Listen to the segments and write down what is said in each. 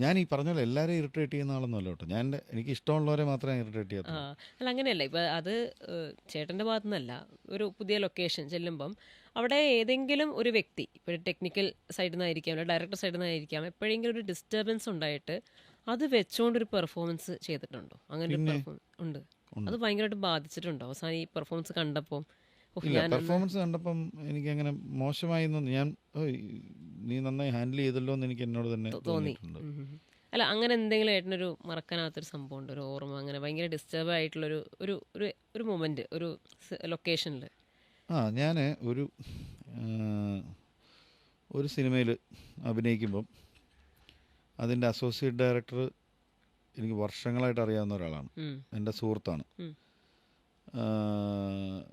ഞാൻ ഈ പറഞ്ഞ പോലെ എല്ലാവരെയും ഇറിറ്റേറ്റ് ചെയ്യുന്ന ആളൊന്നുമല്ല കേട്ടോ ഞാൻ എനിക്ക് ഇഷ്ടമുള്ളവരെ മാത്രമേ ഇറിറ്റേറ്റ് ചെയ്യാം അല്ല അങ്ങനെയല്ല. ഇപ്പം അത് ചേട്ടന്റെ ചേട്ടന്റെ ഭാഗത്തു നിന്നല്ല ഒരു പുതിയ ലൊക്കേഷൻ ചെല്ലുമ്പം അവിടെ ഏതെങ്കിലും ഒരു വ്യക്തി ഇപ്പൊ ടെക്നിക്കൽ സൈഡിൽ നിന്നായിരിക്കാം അല്ലെങ്കിൽ ഡയറക്ടർ സൈഡിൽ നിന്നായിരിക്കാം എപ്പോഴെങ്കിലും ഒരു ഡിസ്റ്റർബൻസ് ഉണ്ടായിട്ട് അത് വെച്ചുകൊണ്ട് ഒരു പെർഫോമൻസ് ചെയ്തിട്ടുണ്ടോ? അങ്ങനെ ഒരു പെർഫോമൻസ് ഉണ്ട്. അത് ഭയങ്കരമായിട്ട് ബാധിച്ചിട്ടുണ്ടോ? അവസാനം ഈ പെർഫോമൻസ് കണ്ടപ്പോൾ ഇല്ല പെർഫോമൻസ് കണ്ടപ്പം എനിക്ക് അങ്ങനെ മോശമായി ഞാൻ നീ നന്നായി ഹാൻഡിൽ ചെയ്തല്ലോ എന്ന് എനിക്ക് എന്നോട് തന്നെ തോന്നി. തോന്നിയിട്ടുണ്ട്. അല്ല അങ്ങനെ എന്തെങ്കിലും ഏട്ടനൊരു മറക്കാനാവാത്തൊരു സംഭവം ഉണ്ട് ഒരു ഓർമ്മ അങ്ങനെ ഭയങ്കര ഡിസ്റ്റർബ് ആയിട്ടുള്ള ഒരു ഒരു ഒരു മൊമെന്റ് ഒരു ലൊക്കേഷനിൽ ആ ഞാൻ ഒരു ഒരു സിനിമയിൽ അഭിനയിക്കുമ്പം അതിന്റെ അസോസിയേറ്റ് ഡയറക്ടർ എനിക്ക് വർഷങ്ങളായിട്ട് അറിയാവുന്ന ഒരാളാണ്. എന്റെ സുഹൃത്താണ്.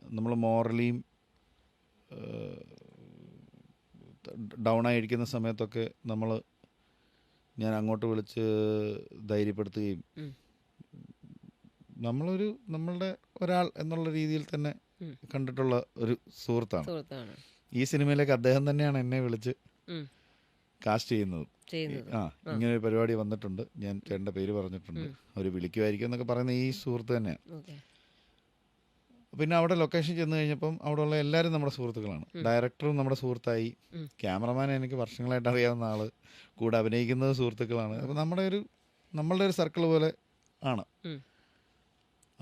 നമ്മൾ മോറലിയും ഡൗൺ ആയിരിക്കുന്ന സമയത്തൊക്കെ നമ്മൾ ഞാൻ അങ്ങോട്ട് വിളിച്ച് ധൈര്യപ്പെടുത്തുകയും. നമ്മളൊരു നമ്മളുടെ ഒരാൾ എന്നുള്ള രീതിയിൽ തന്നെ. കണ്ടിട്ടുള്ള ഒരു സുഹൃത്താണ്. ഈ സിനിമയിലേക്ക് അദ്ദേഹം തന്നെയാണ് എന്നെ വിളിച്ച് കാസ്റ്റ് ചെയ്യുന്നത്. ആ ഇങ്ങനെ ഒരു പരിപാടി വന്നിട്ടുണ്ട്. ഞാൻ ചേട്ടന്റെ പേര് പറഞ്ഞിട്ടുണ്ട്. അവർ വിളിക്കുമായിരിക്കും എന്നൊക്കെ പറയുന്ന ഈ സുഹൃത്ത് തന്നെയാണ്. പിന്നെ അവിടെ ലൊക്കേഷൻ ചെന്ന് കഴിഞ്ഞപ്പം അവിടെയുള്ള എല്ലാവരും നമ്മുടെ സുഹൃത്തുക്കളാണ്. ഡയറക്ടറും നമ്മുടെ സുഹൃത്തായി. ക്യാമറമാൻ എനിക്ക് വർഷങ്ങളായിട്ട് അറിയാവുന്ന ആൾ. കൂടെ അഭിനയിക്കുന്നത് സുഹൃത്തുക്കളാണ്. അപ്പം നമ്മുടെ ഒരു നമ്മളുടെ ഒരു സർക്കിൾ പോലെ ആണ്.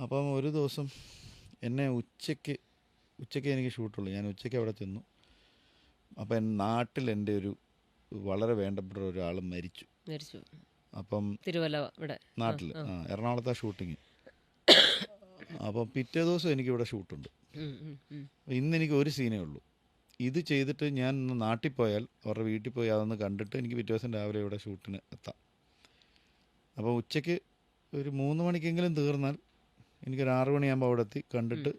അപ്പം ഒരു ദിവസം എന്നെ ഉച്ചയ്ക്ക് ഉച്ചയ്ക്ക് എനിക്ക് ഷൂട്ടുള്ളൂ ഞാൻ ഉച്ചയ്ക്ക് അവിടെ ചെന്നു. അപ്പം നാട്ടിൽ എന്റെ ഒരു വളരെ വേണ്ടപ്പെട്ട ഒരാൾ മരിച്ചു. മരിച്ചു. അപ്പം തിരുവല്ല ഇവിടെ. നാട്ടിൽ ആ എറണാകുളത്തെ ഷൂട്ടിങ് അപ്പം പിറ്റേ ദിവസം എനിക്കിവിടെ ഷൂട്ടുണ്ട്. ഇന്ന് എനിക്ക് ഒരു സീനേ ഉള്ളൂ. ഇത് ചെയ്തിട്ട് ഞാൻ ഇന്ന് നാട്ടിൽ പോയാൽ അവരുടെ വീട്ടിൽ പോയി അതൊന്ന് കണ്ടിട്ട് എനിക്ക് പിറ്റേ ദിവസം രാവിലെ ഇവിടെ ഷൂട്ടിന് എത്താം. അപ്പോൾ ഉച്ചയ്ക്ക് ഒരു മൂന്ന് മണിക്കെങ്കിലും തീർന്നാൽ എനിക്കൊരു ആറ് മണിയാകുമ്പോൾ അവിടെ എത്തി കണ്ടിട്ട്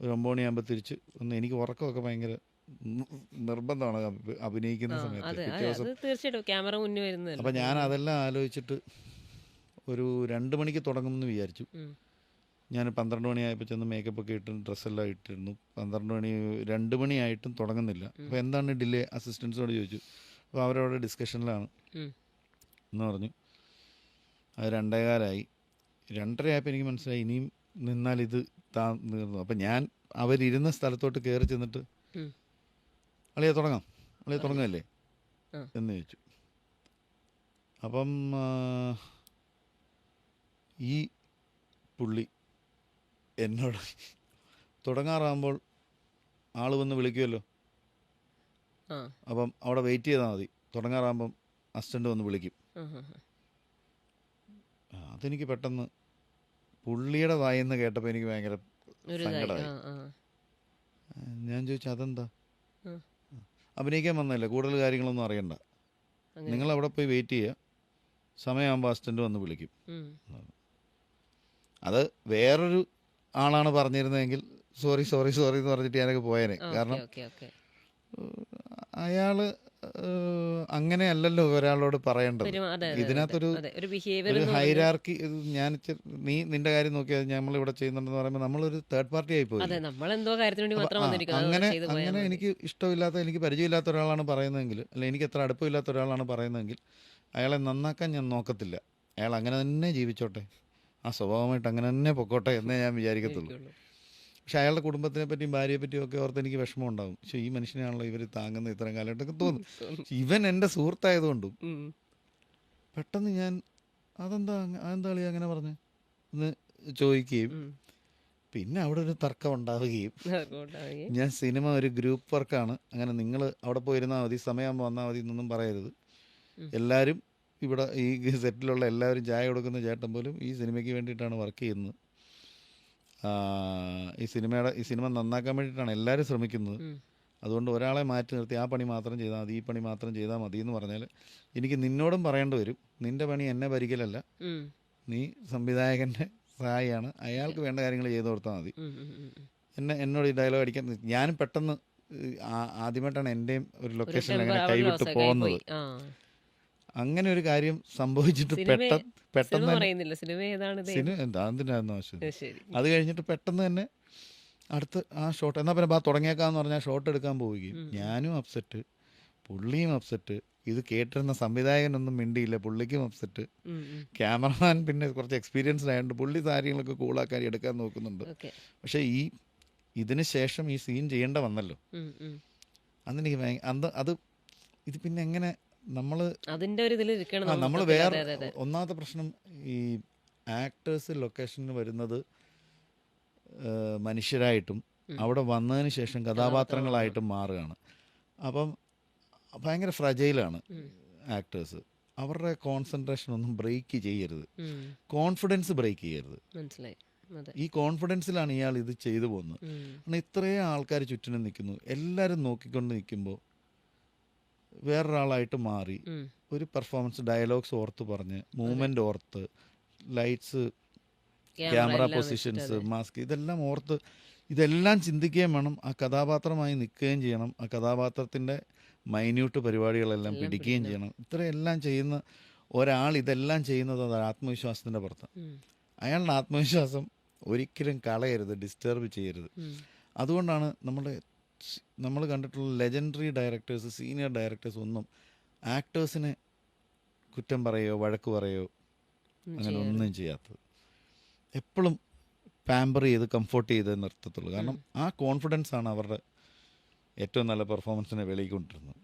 ഒരു ഒമ്പത് മണിയാകുമ്പോൾ തിരിച്ച് ഒന്ന് എനിക്ക് ഉറക്കമൊക്കെ ഭയങ്കര നിർബന്ധമാണ് അഭിനയിക്കുന്ന സമയത്ത് അപ്പം ഞാൻ അതെല്ലാം ആലോചിച്ചിട്ട് ഒരു രണ്ട് മണിക്ക് തുടങ്ങുമെന്ന് വിചാരിച്ചു. ഞാൻ പന്ത്രണ്ട് മണിയായപ്പോൾ ചെന്ന് മേക്കപ്പ് ഒക്കെ ഇട്ട് ഡ്രസ്സെല്ലാം ഇട്ടിരുന്നു. പന്ത്രണ്ട് മണി രണ്ട് മണിയായിട്ടും തുടങ്ങുന്നില്ല. അപ്പോൾ എന്താണ് ഡിലേ അസിസ്റ്റൻസോട് ചോദിച്ചു. അപ്പോൾ അവരവിടെ ഡിസ്കഷനിലാണ് എന്ന് പറഞ്ഞു. അത് രണ്ടേകാലായി. രണ്ടരയായപ്പോൾ എനിക്ക് മനസ്സിലായി ഇനിയും നിന്നാൽ ഇത് താ നീർന്നു അപ്പം ഞാൻ അവരിരുന്ന സ്ഥലത്തോട്ട് കയറി ചെന്നിട്ട് അളിയ അളിയെ തുടങ്ങാം. അളിയെ തുടങ്ങല്ലേ? എന്ന് ചോദിച്ചു. അപ്പം ഈ പുള്ളി എന്നോട് തുടങ്ങാറാകുമ്പോൾ ആൾ വന്ന് വിളിക്കുമല്ലോ അപ്പം അവിടെ വെയിറ്റ് ചെയ്താൽ മതി. തുടങ്ങാറാകുമ്പം അസിസ്റ്റന്റ് വന്ന് വിളിക്കും. അതെനിക്ക് പെട്ടെന്ന് പുള്ളിയുടെ വായെന്ന് കേട്ടപ്പോൾ എനിക്ക് ഭയങ്കര സങ്കടമായി ഞാൻ ചോദിച്ചു അതെന്താ? അഭിനയിക്കാൻ വന്നതല്ലേ? കൂടുതൽ കാര്യങ്ങളൊന്നും അറിയണ്ട. നിങ്ങൾ അവിടെ പോയി വെയിറ്റ് ചെയ്യുക. സമയമാകുമ്പോൾ അസിസ്റ്റന്റ് വന്ന് വിളിക്കും. അത് വേറൊരു ആളാണ് പറഞ്ഞിരുന്നതെങ്കിൽ സോറി സോറി സോറി എന്ന് പറഞ്ഞിട്ട് ഞാനൊക്കെ പോയേനെ. കാരണം അയാൾ അങ്ങനെ അല്ലല്ലോ ഒരാളോട് പറയേണ്ടത്. ഇതിനകത്തൊരു ഒരു ഹൈരാർക്കി ഞാൻ നീ നിന്റെ കാര്യം നോക്കിയാൽ നമ്മൾ ഇവിടെ ചെയ്യുന്നുണ്ടെന്ന് പറയുമ്പോൾ നമ്മളൊരു തേർഡ് പാർട്ടി ആയി പോയി. അങ്ങനെ അങ്ങനെ എനിക്ക് ഇഷ്ടമില്ലാത്ത എനിക്ക് പരിചയമില്ലാത്ത ഒരാളാണ് പറയുന്നതെങ്കിൽ അല്ലെങ്കിൽ എനിക്ക് എത്ര അടുപ്പമില്ലാത്ത ഒരാളാണ് പറയുന്നതെങ്കിൽ അയാളെ നന്നാക്കാൻ ഞാൻ നോക്കത്തില്ല. അയാൾ അങ്ങനെ തന്നെ ജീവിച്ചോട്ടെ. ആ സ്വഭാവമായിട്ട് അങ്ങനെ തന്നെ പൊക്കോട്ടെ എന്നേ ഞാൻ വിചാരിക്കത്തുള്ളൂ. പക്ഷെ അയാളുടെ കുടുംബത്തിനെ പറ്റിയും ഭാര്യയെ പറ്റിയും ഒക്കെ ഓർത്ത് എനിക്ക് വിഷമം ഉണ്ടാകും പക്ഷേ ഈ മനുഷ്യനാണല്ലോ ഇവർ താങ്ങുന്ന ഇത്രയും കാലഘട്ടമൊക്കെ തോന്നും. ഇവൻ എന്റെ സുഹൃത്തായതുകൊണ്ടും പെട്ടെന്ന് ഞാൻ അതെന്താ അതെന്താളി അതെന്താ കളി അങ്ങനെ പറഞ്ഞ് എന്ന് ചോദിക്കുകയും പിന്നെ അവിടെ ഒരു തർക്കം ഉണ്ടാവുകയും ഞാൻ സിനിമ ഒരു ഗ്രൂപ്പ് വർക്കാണ്. അങ്ങനെ നിങ്ങൾ അവിടെ പോയിരുന്നാൽ മതി സമയമാകുമ്പോൾ വന്നാൽ മതി എന്നൊന്നും പറയരുത്. എല്ലാവരും ഇവിടെ ഈ സെറ്റിലുള്ള എല്ലാവരും ചായ കൊടുക്കുന്ന ചേട്ടൻ പോലും ഈ സിനിമയ്ക്ക് വേണ്ടിയിട്ടാണ് വർക്ക് ചെയ്യുന്നത്. ഈ സിനിമയുടെ ഈ സിനിമ നന്നാക്കാൻ വേണ്ടിയിട്ടാണ് എല്ലാവരും ശ്രമിക്കുന്നത്. അതുകൊണ്ട് ഒരാളെ മാറ്റി നിർത്തി ആ പണി മാത്രം ചെയ്താൽ മതി ഈ പണി മാത്രം ചെയ്താൽ മതി എന്ന് പറഞ്ഞാൽ എനിക്ക് നിന്നോടും പറയേണ്ടി വരും. നിന്റെ പണി എന്നെ ഭരിക്കലല്ല. നീ സംവിധായകന്റെ സഹായിയാണ്. അയാൾക്ക് വേണ്ട കാര്യങ്ങൾ ചെയ്തു കൊടുത്താൽ മതി. എന്നെ എന്നോട് ഈ ഡയലോഗ് അടിക്കാൻ ഞാനും പെട്ടെന്ന് ആദ്യമായിട്ടാണ് എന്റെയും ഒരു ലൊക്കേഷൻ ലൊക്കേഷനിൽ അങ്ങനെ കൈവിട്ട് പോകുന്നത്. അങ്ങനെ ഒരു കാര്യം സംഭവിച്ചിട്ട് പെട്ടെന്ന് പെട്ടെന്ന് സിനിമ അത് കഴിഞ്ഞിട്ട് പെട്ടെന്ന് തന്നെ അടുത്ത് ആ ഷോട്ട് എന്നാൽ പിന്നെ ബാ തുടങ്ങിയേക്കാന്ന് പറഞ്ഞാൽ ഷോട്ട് എടുക്കാൻ പോവുകയും ഞാനും അപ്സെറ്റ് പുള്ളിയും അപ്സെറ്റ് ഇത് കേട്ടിരുന്ന സംവിധായകനൊന്നും മിണ്ടിയില്ല പുള്ളിക്കും അപ്സെറ്റ്. ക്യാമറമാൻ പിന്നെ കുറച്ച് എക്സ്പീരിയൻസ്ഡ് ആയതുകൊണ്ട് പുള്ളി കാര്യങ്ങളൊക്കെ കൂളാക്കാൻ എടുക്കാൻ നോക്കുന്നുണ്ട്. പക്ഷെ ഈ ഇതിന് ശേഷം ഈ സീൻ ചെയ്യേണ്ട വന്നല്ലോ. അന്ന് എനിക്ക് അന്ന് അത് ഇത് പിന്നെ എങ്ങനെ നമ്മൾ അതിന്റെ ഒരു ഇതിൽ ഇരിക്കണം നമ്മൾ വേറെ. ഒന്നാമത്തെ പ്രശ്നം ഈ ആക്ടേഴ്സ് ലൊക്കേഷനിൽ വരുന്നത് മനുഷ്യരായിട്ടും. അവിടെ വന്നതിന് ശേഷം കഥാപാത്രങ്ങളായിട്ടും മാറുകയാണ്. അപ്പം ഭയങ്കര ഫ്രജൈലാണ് ആക്ടേഴ്സ്. അവരുടെ കോൺസെൻട്രേഷൻ ഒന്നും ബ്രേക്ക് ചെയ്യരുത്. കോൺഫിഡൻസ് ബ്രേക്ക് ചെയ്യരുത്. മനസ്സിലായി. ഈ കോൺഫിഡൻസിലാണ് ഇയാൾ ഇത് ചെയ്തു പോകുന്നത്. കാരണം ഇത്രയും ആൾക്കാർ ചുറ്റിനും നിൽക്കുന്നു. എല്ലാവരും നോക്കിക്കൊണ്ട് നിൽക്കുമ്പോൾ വേറൊരാളായിട്ട് മാറി ഒരു പെർഫോമൻസ് ഡയലോഗ്സ് ഓർത്ത് പറഞ്ഞ് മൂവ്മെന്റ് ഓർത്ത് ലൈറ്റ്സ് ക്യാമറ പൊസിഷൻസ് മാസ്ക് ഇതെല്ലാം ഓർത്ത് ഇതെല്ലാം ചിന്തിക്കുകയും വേണം. ആ കഥാപാത്രമായി നിൽക്കുകയും ചെയ്യണം. ആ കഥാപാത്രത്തിന്റെ മൈന്യൂട്ട് പരിപാടികളെല്ലാം പിടിക്കുകയും ചെയ്യണം. ഇത്രയെല്ലാം ചെയ്യുന്ന ഒരാൾ ഇതെല്ലാം ചെയ്യുന്നത് അത് ആത്മവിശ്വാസത്തിന്റെ പുറത്ത്. അയാളുടെ ആത്മവിശ്വാസം ഒരിക്കലും കളയരുത് ഡിസ്റ്റർബ് ചെയ്യരുത്. അതുകൊണ്ടാണ് നമ്മുടെ നമ്മൾ കണ്ടിട്ടുള്ള ലെജൻഡറി ഡയറക്ടേഴ്സ് സീനിയർ ഡയറക്ടേഴ്സ് ഒന്നും ആക്ടേഴ്സിനെ കുറ്റം പറയോ വഴക്ക് പറയോ അങ്ങനെ ഒന്നും ചെയ്യാത്തത്. എപ്പോഴും പാമ്പർ ചെയ്ത് കംഫോർട്ട് ചെയ്ത് നിർത്തത്തുള്ളൂ. കാരണം ആ കോൺഫിഡൻസ് ആണ് അവരുടെ ഏറ്റവും നല്ല പെർഫോമൻസിനെ വെളിയിൽ കൊണ്ടിരുന്നത്